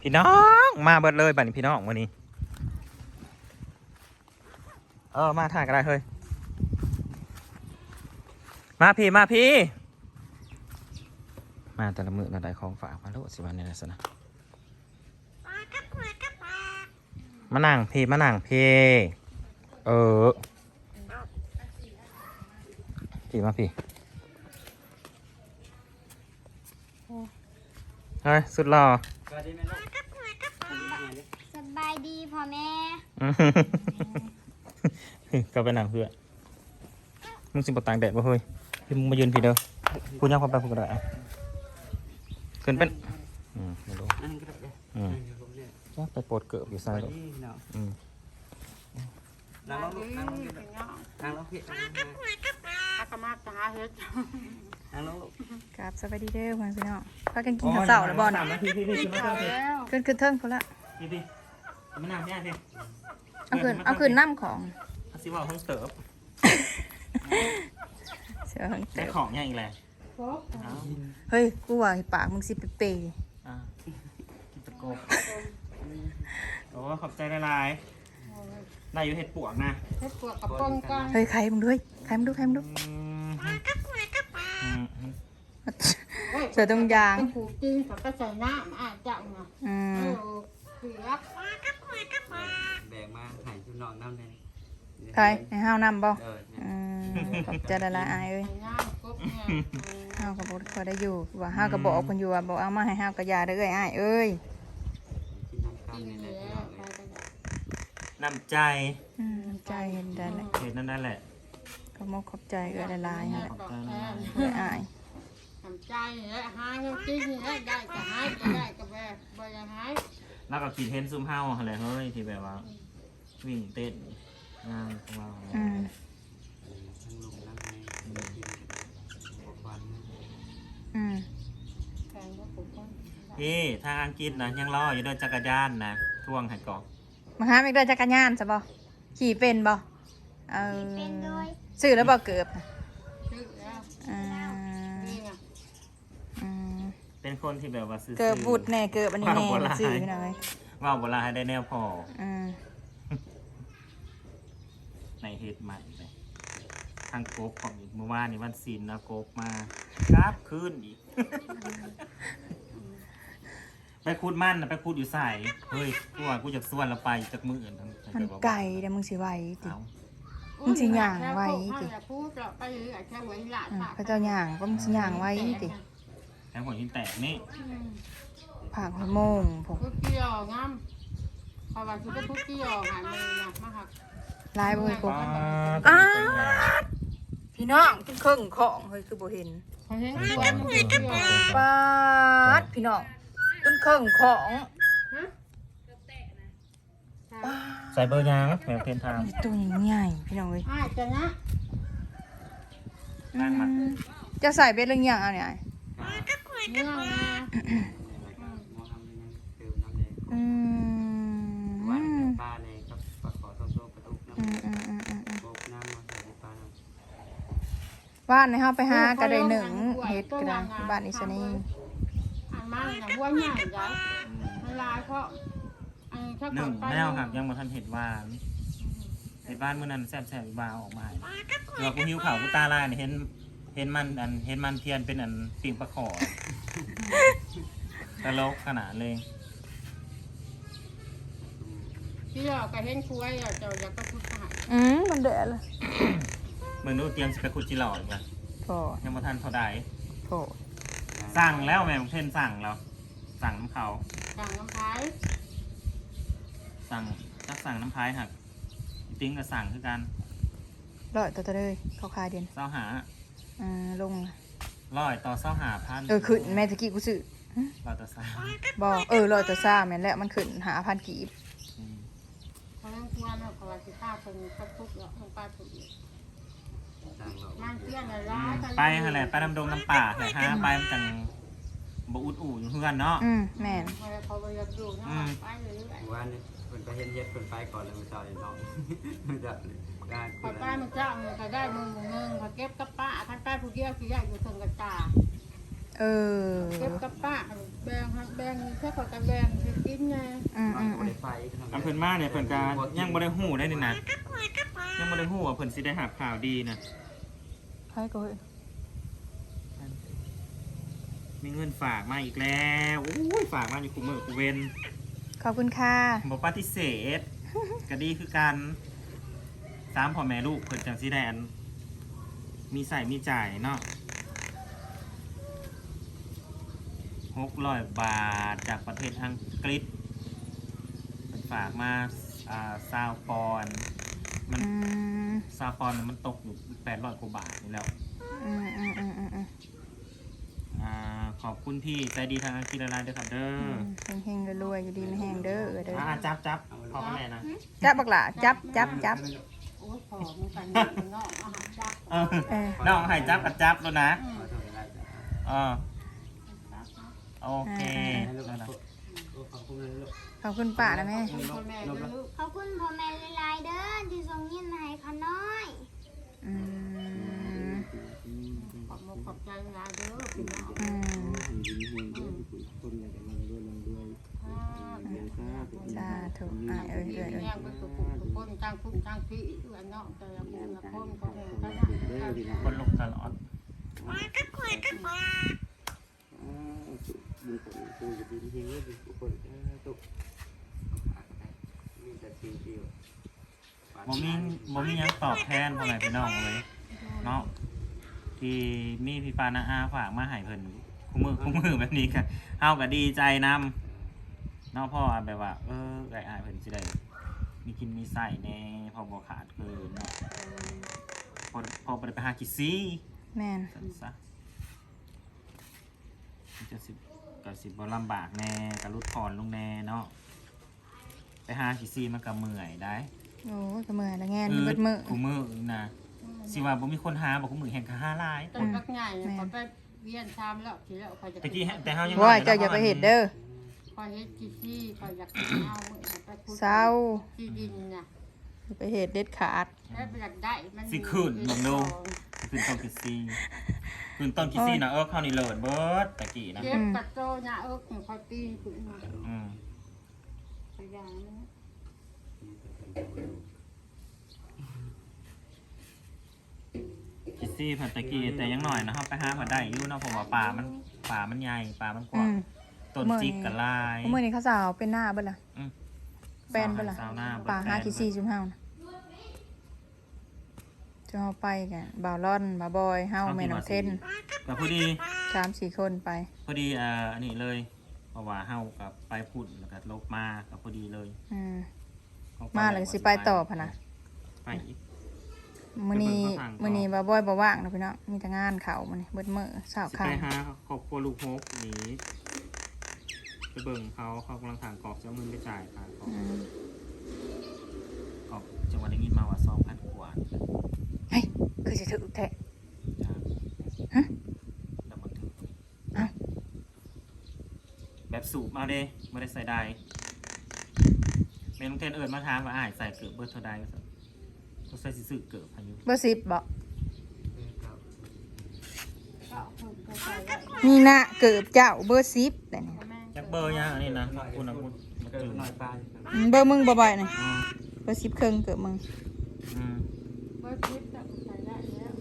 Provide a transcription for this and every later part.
พี่น้องมาเบิดเลยบัดนี้พี่น้องวันนี้ เออมาถ่ายก็ได้เฮ้ยมาพี่มาพี่ มาแต่ละมือเราได้ของฝากมาโลดสิวันนี้นะสนะมานั่งพี่มานั่งพี่เออพี่มาพี่เฮ้ยสุดหล่อสวัสดีแม่ลูก ดีพ่อแม่อืมก็ไปนั่งเพื่อนมึงสิบต่างแดดบ่เฮ้ยพี่มึงมายืนพี่เด้อพูดยังความไปพูดก็ได้อะขึ้นเป็นอืมไม่รู้นั่งก็ได้เด้ออืมนั่งผมเนี่ยจ้าไปปวดเกิบอยู่สซ้ายวัสหรอกดีพี่น้องอืมนั่งลงลูกนั่งลงพี่นั่งลงพี่นั่งลงพี่อากามาตาเฮ็ดนั่งลงลูกครับสวัสดีเด้อพ่อพี่น้องพากันกินข้าวเช้าแล้วบ่สามเนาะนาทีพี่พี่ขึ้นมาเถอะพี่แล้วขึ้นขึ้นเทิงพุ่นละพี่พี่ มานั่งเนี่ยพี่เอาขึ้นเอาขึ้นน้ำของเอาสิว่าห้องเสิร์ฟเสือเหิงได้เต๋อของยังอีกแหละครบเอาเฮ้ยกูว่าปากมึงสิเปย์อะกินตะโกบโอ้ขอบใจละลายๆได้อยู่เห็ดปวกนะเฮ็ดปวดกับป้องกันๆเฮ้ยใครมึงด้วยใครมึงดูใครมึงดูอืมอืมอืมเสือตรงยางเป็นผูกจริงเขาก็ใส่น้ำอาจจะเนาะอืเอมอเสือ แบกมาให้พี่น้องน้ำแน่ใครให้ห้าวน้ำบ่เอออืมขอบใจละลายอายเอ้ยใส่น้ำกบเนี่ยห้าวกับบ่พอได้อยู่ว่าห้าวกับบอกคนอยู่ว่าบอกเอามาให้ห้าวกับยาเด้อเอ้ยอ้ายเอ้ยกินน้ำกินข้าวนี่แหละแล้พี่น้องวเลยน้ำใจอืมใจเห็นได้เลยเห็ดนั่นนั่นแหละขอบมกขอบใจเอ้ยละลายนั่นแหละตอบแทนเอ้ยอ้ายทำใจและหาเงินจริงและได้ก็หายก็ได้ก็แบกบ่อยังหาย แล้วก็กินเห็นซุ่มเฮาอะไรเฮ้ยที่แบบว่าวิ่งเต้นงานของเราอืมทั้งลุงทั้งแม่กินบอกวันอืมแทนก็ผมก็พี่ทางอังกฤษนะยังรออยู่เด้วยจักรยานนะท่วงให้เกาะมาหาอีกเด้อจักรยานซะบ่ขี่เป็นบ่เออเป็นโดยซื้อแล้วบ่เกือบน่ะ ซื้อแล้ว อืม นี่ไง อืม เป็นคนที่แบบว่าซื้อเกือบบุดแน่เกือบอันนี้แน่ว่าบ่หลายซื้อพี่น้องเอ้ยว่าเวลาให้ได้แนวพออืมในเฮ็ดใหม่เลยทางโกบของอีกเมื่อวานนี่วันศิลป์นะโกบมากราบขึ้นอีก ไปคูดมั่นนะไปคูดอยู่ใส่เฮ้ยกูว่ากูจะส่วนเราไปจากมืออื่นทั้งมันไก่เดี๋ยวมึงสิไหวติ เอามึงสิย่างไว้ดิดิพูดเราไปหรืออาจจะไว้หลานอืมปากพระเจ้าย่างก็มึงสิย่างไว้ติ แทงหัวหินแตกนี่ผักหัวโมงผมพุกเกี่ยวงามเพราะว่าคือได้พุกเกี่ยวหามือนะมาหักลายบ่เฮ้ยกูป้าอ้าพี่น้องกินเครื่องของเฮ้ยคือบ่เห็นเขาเห็นตัวมันเกี่ยวปาดพี่น้องกินเครื่องของใส่เบอร์ยางแมวเพนทางมีตัวใหญ่ๆพี่น้องเอ้ยอาจจะนะอืมจะใส่เป็นเรื่องอย่างเอาเนี่ยเนื้อนะมองทำยัง เติมน้ำแดงอืวันมปลาแดงกับปลาขอต้มโซ่ปตูน้อืมอืมอืมอืมอืมำโบกน้ำมาใส่ปลาน้ำบ้านในเฮาไปหากระไดหนึ่งเฮ็ดกระไดบ้านอิสนีอันมันนะหัวใหญ่ใหญ่มันลายเพราะหนึ่งแมวครับยังมาทันเห็ดวานเห็ดหวานเมื่อนั้นแซ่บแซ่บบาวออกมาให้เรากูหิวข่าวกูตาลายเนี่ยเห็น เห็นมันอันเห็นมันเทียนเป็นอันปิ่งปลาขอตลกขนาดเลย ที่เราก็เห็นคุยอะเจ้าอยากก็พูดหายอืมมันเดือดเลยเมืองนู้นเตรียมสไปคุจิหล่ออีกแล้วโถยังมาทันเท่าใดโถสั่งแล้วแม่ของเทนสั่งแล้ว สั่งน้ำเขากลางน้ำพายสั่งจักสั่งน้ำพายหักอีติ้งก็สั่งคือกันร้อยตัวตัวเลยเขาคายเดียนเศร้าหา อ่าลงร้อยต่อเศร้าหาพันเออขึ้นแม่ตะกี้กูซื้อร้อยต่อสามบอกเออร้อยตัวซ่าแม่นแหละมันขึ้นหาพันกีบอืมเขาเล่นควนเขาว่าสิฆ่าคนก็ทุกข์แล้วลงไปถูกสั่งเรามันเตี้ยนอะไรร้ายไปหั่นแหละไปน้ำดงน้ำป่าแหละฮะไปมันจังบอุดอู่อยู่เพื่อนเนาะอืมแม่นเขาไปอยากดูนะไปเรื่อยวันนี้คนไปเห็นเย็ดคนไปก่อนแล้วมันจอยน้องมันจะได้ๆเขาไปมันเจ้าเนี่ยก็ได้มือมือนึงเขาเก็บกับป้าท่านป้า ผู้เกี่ยวกี่ใหญ่อยู่ถึงกับตาเออเก็บกับป้าแบ่งให้แบ่งแค่ขอกันแบ่งให้กินไงอืมมัอืนมบ่อืมได้ไปขนาดอันเพิ่นมาเนี่ยเพิ่นก็ยังบ่ได้ฮู้ได้นี่นะยังบ่ได้ฮู้ว่าเพิ่นสิได้รับข่าวดีนะใครก็เฮ้ยมีเงินฝากมาอีกแล้วอู้ยฝากมาอยู่คุมือคุเวนขอบคุณค่ะบ่ปฏิเสธก็ดีคือกันสามพ่อแม่ลูกเพิ่นจังสิได้อัน มีใส่มีจ่ายเนาะ600บาทจากประเทศอังกฤษเพิ่นฝากมาอ่าซาวปอนด์มันอืมซาวปอนด์มันตกอยู่800กว่าบาทนี่แล้ว อืมอืมอืมอืมอืมอ่าขอบคุณที่ใจดีทางอังกฤษละลายด้วยครับเด้ออืมเฮงๆรวยๆอยู่ดีไม่แห้งเด้อเออเด้ออ่าจับจับขอบคุณแม่นะจับบักหล่ะจับจับจับโอ้ยพอมึงกันเนาะอาหารจับเออเออน้องให้จับกับจับแล้วนะอืมขอโทษได้จ้ะเออโอเคให้ลูกแล้วนะขอบคุณเลยลูกขอบคุณป้านะแม่คุณพ่อแม่เด้อลูก ขอบคุณพ่อแม่หลายๆเด้อที่ส่งเงินมาให้ข้าน้อย อืม ขอบคุณขอบใจหลายเด้อพี่น้อง อืม คนอยากจะมันด้วยมันด้วย สาธุอ่าเออเออเออ แย่งไปสุขุ ทุกคนจ้างคุณจ้างพี่อื้อนน้องแต่ละคนละคนก็แม่ก็ได้คนลงตลอดมีคนคุยกับดีที่เยอะทุกคนตุกมีแต่สิ่งเดียวบ่มีบ่มีหยังตอบแทนพ่อแม่พี่น้องเลยเนาะที่มีพี่ปานาอาฝากมาให้เพิ่นคู่มือคู่มือแบบนี้ก็เฮาก็ดีใจนำเนาะพ่อแบบว่า เออไอ้อายเพิ่นสิได้ มีกินมีใส่แน่พอบ่ขาดเกินเนาะพอพอบ่ได้ไปหากินซี่แม่นสันซะมันจะสิบกับสิบบลำบากแน่กับรุดผ่อนลงแน่เนาะไปหาขี่ซีมันก็เมื่อยได้โอ้ยก็มือละแง่นเบิดมือ กูมือนะสิว่าบ่มีคนหาบอกกูมือแห่งกะห้าหลายแต่พักใหญ่พอไปเวียนชามแล้วทีแล้วคอยจะตะกี้แต่เฮายังว่าเจ้าอย่าไปเห็ดเด้อคอยเฮ็ดกี่ที่คอยอยากเอาเมื่อ ไปพูดเศร้าที่ดินน่ะอย่าไปเห็ดเด็ดขาดแล้วอยากได้มันสิขึ้นมึงดู ขึ้นต้นขี่ซีขึ้นต้นขี่ซีนะเออเข้านี่เลิศเบิดตะกี้นะเก็บตัดโตเนี่ยเอิกคอยตีขึ้นมาอืมตัวอย่างนั้นขี่ซีผัดตะกี้แต่ยังหน่อยนะเฮาไปหาผัดได้อยู่เนาะเพราะว่าป่ามันป่ามันใหญ่ป่ามันกอืว้างม ต้นจิกกับลาย เมื่อนี้เขาสาวเป็นหน้าเบิ่ล่ะอืม แปนเบิ่ล่ะสาวหน้าเบิดป่าห้าแปนขี้ซี่จุ่มเฮานะจะเอาไปกันบ่าวร่อนบ่าวบอยเฮาแม่น้องเทนก็พอดีสามสี่คนไป พอดีอ่าอันนี้เลยเพราะว่าเฮากับไปพูดแล้วก็ลบมาก็พอดีเลยอืม เขก็มาเลยสิไปต่อพะนะ ไปอีก มื้อนี้ไปเบิ่งเขาทางก่อน มื้อนี้บ่าวบอยบ่ว่างนะพี่น้องมีแต่งานเขามื้อนี้เบิดมื้อเช้าสิค่ไปหาครอบครัวลูกฮกหนี ไปเบิ่งเขาเขากำลังทางกรอกจะเอาเงินไปจ่ายค่ากรอกอืมกรอกจังหวัดได้ยินมาว่า2,000กว่าเฮ้ยคือสิถึกแท้ จ้าฮะ แล้วมันถึงเอ้าแบบสูบเอาเด้บ่ได้ใส่ได้แม่ลุงเทนเอิ้นมาถามว่าอ้ายใส่เกือบเบิดเท่าใดว่าซั่นก็ใส่สิซื้อเกือบอายุเบอร์10บ่ก็คนก็ใส่ไว้มีหน้าเกิบเจ้าเบอร์10แต่เนี่ยพ่อแม่ จักเบอร์ยังอันนี้นะคุณนะคุณเกิดหน่อยปลาอืมเบอร์มึงบ่บ่อยนี่อืมเบอร์10ครึ่งเกิบมึงอืมเบิร์ดคลิปจะใส่ได้แล้ว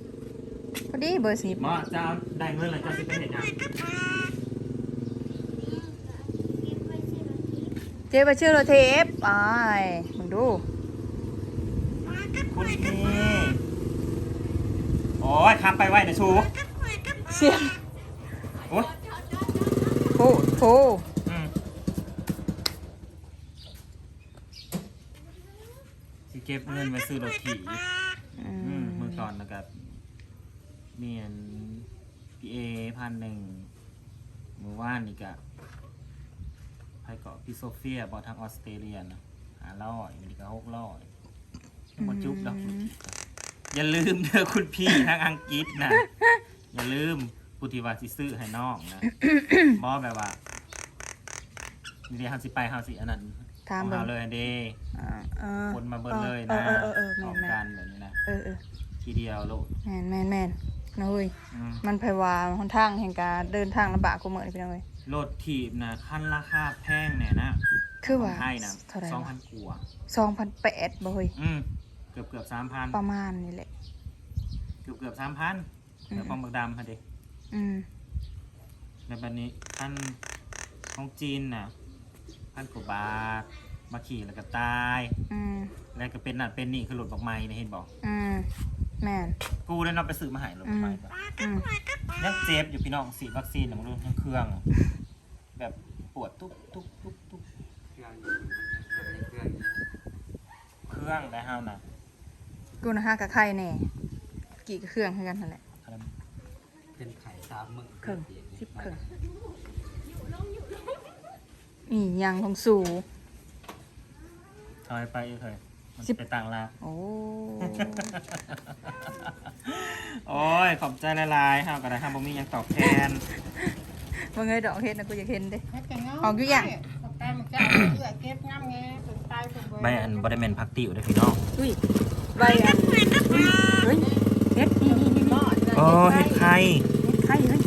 พอดีเบอร์10หมอจะเอาได้เงินแล้วจะสิไปเห็นยังเจ๊ไปชื่อโรเทปไปมึงดูคุณพี่โอ้ยขับไปไว้นะชูเสียงโอ้ยโคตรโค อืมสิเก็ บเงินไว้ซื้อรถถีอือืมมเมื่อก่อนนะครับเมียนพีเอพันหนึ่งเมื่อวานนี่กะไปเกาะพิโซเฟียบอทางออสเตรเลียนะหาร้อยมันก็หกร้อยยังบ่จุบดอกคุณพี่อย่าลืมเด้อคุณพี่ทางอังกฤษนะ อย่าลืมพุทธิวาสิซื้อให้น้องนะ บอแบบว่านี่เดียวเฮาสิไปเฮาสิอันนั้น ถามของเบิ่งเฮาเลยเด้อ่าเออคนมาเบิ่งเลยนะเออเออเออออกแม่นกันแบบนี้นะๆเออเออทีเดียวโลดแม่นแม่นแม่นนะเว้ยอืมมันไผว่าหนทางแห่งการเดินทางลำบากกว่ามื้อนี่พี่น้องเอ้ยรถถีบนะขั้นราคาแพงเนี่ยนะคือว่าไทยนะเท่าไหร่สองวะพันกว่า2,800บ่เฮ้ยอืมเกือบเกือบสามพันประมาณนี่แหละ เกือบเกือบสามพันอืมแต่ความบักดำฮะเด็กอืมในบันนี้ขั้นของจีนน่ะ พันกว่าบาทมาขี่แล้วก็ตาย อืมแล้วก็เป็นนั่นเป็นนี่คือรถบักไม้นะเห็นบอกอืมแม่นกูได้นำไปซื้อมาใหายรถบักไม้ก็อืมยังเจ็บอยู่พี่น้องฉีดวัคซีนน่ะมันรู้ทั้งเครื่อง แบบปวดตุ๊บตุ๊บตุ๊บตุ๊บเครื่องอยู่เครื่องอยู่เครื่องได้ห้าวนะกูนะฮะกับไข่แน่กี่กับเครื่องคือกันนั่นแหละอะไรเป็นไข่สามมึงเครื่องสิบเครื่อง นี่ยังของสู่ถอยไปเคยมันสิบไปต่างลาวโอ้ โอ้ย ขอบใจหลายๆห้าวก็ได้ห้าวบ่มีหยังตอบแทนบ่เงยดอกเฮ็ดนะกูอยากเห็นเด้เฮ็ดจังเนาะออกอยู่ยังแป้งมันจะเอื้อเก็บน้ำไงเป็นตายเป็นเบอร์ใบอันบริเวณพักติวได้อพี่น้อง อุ้ยใบอันเฮ้ยเฮ็ดนี่นี่นี่นี่โอ้เห็ดไข่เฮ็ดไข่เฮ้ย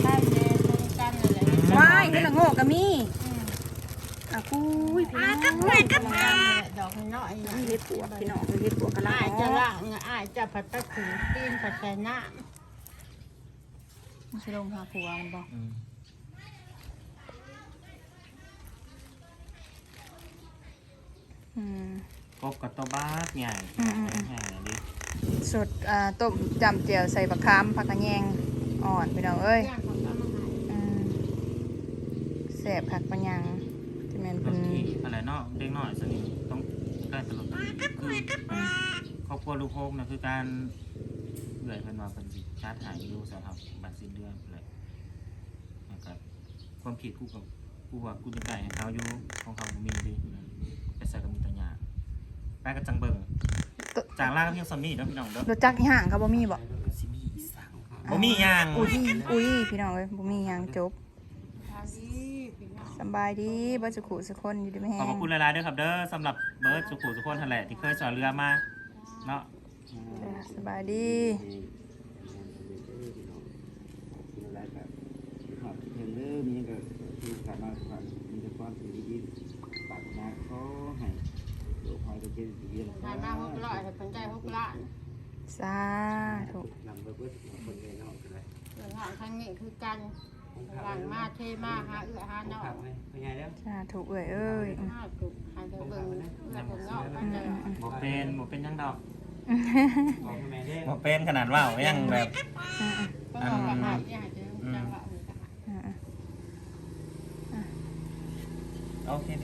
ใช่เลยตรงกันนั่นแหละ ว้ายเฮ็ดละโง่ก็มีอืมอะกูยพี่น้องตรงกันนั่นแหละดอกน้อยๆนี่เฮ็ดปวกพี่น้องเฮ็ดปวกกะลาอ้ายจะล่างอ้ายจะผัดไปถูตีนผัดใส่น้มันสิลงหาผัวมันบ่อืมอืมกบกับตัวบ้าสใหญ่อืมอืมอืมใหญ่ดิสดอ่าต้มจำเจียวใส่บักคามผักกระแยงอ่อนพี่น้องเอ้ยำย่างของตามาหายอืมแสบผักปัญญังที่แม่นบาเป็งนทีอะไรเนาะเด็กน้อยสนิทต้องได้ตลอดคือครอบครัวลูกโฮกนะคือการเอื่อยเพิ่นว่าเพิ่นสิชาร์จหายอยู่สำหรับบัตรสิ้นเดือนเลยนะครับความผิดกูกับกูว่ากูจะได้ให้เขาอยู่ของเขาบ่มีดิไปใส่กับมีแตัญญาแป้กับจังเบิ่งจากล่างก็เพียงซอมมี่เด้อพี่น้องเด้อรถจักรอีห่างเขาบ่มีบ่สิมีอีสังบ่มีหยังอุ้ยอุ้ยพี่น้องเอ้ยบ่มีหยังจบทาดีพี่น้อง สำบายดีบ่สุขุสุคนอยู่ดีไหมขอบพระคุณหลายๆเด้อครับเด้อสำหรับเบิร์ดสุขุสุขคนทันแหละที่เคยสอนเรือมาเนาะจ้ะสบายดีอะไรแบบครับเห็นเด้อมีก็คือขาดมาขาดมีแต่ความสุขดีๆปักนะเขาให้โลกภัยก็เจอดีๆแล้วทานมาหกร้อยเป็นใจหกล้านสาธุนำไปเบิดคนในนอกก็ได้ เรื่องงานทางนี้คือกัน หลังมาเทมาหาเอื้อหาน้น้อองงขับไหมเป็นไงแล้วสาธุเอ้ยเอ้ยห้าจุกหาเธอเบิ่งเอื้อผมนอกไปเลยบ่เป็นบ่เป็นหยังดอกบอกแม่เด้บ่เป็นขนาดว่าวยังแบบอืมก็บอกว่าหาที่หาเจอจังหวะนี้ก็หาอืมอืมโอเคพี่น้องโ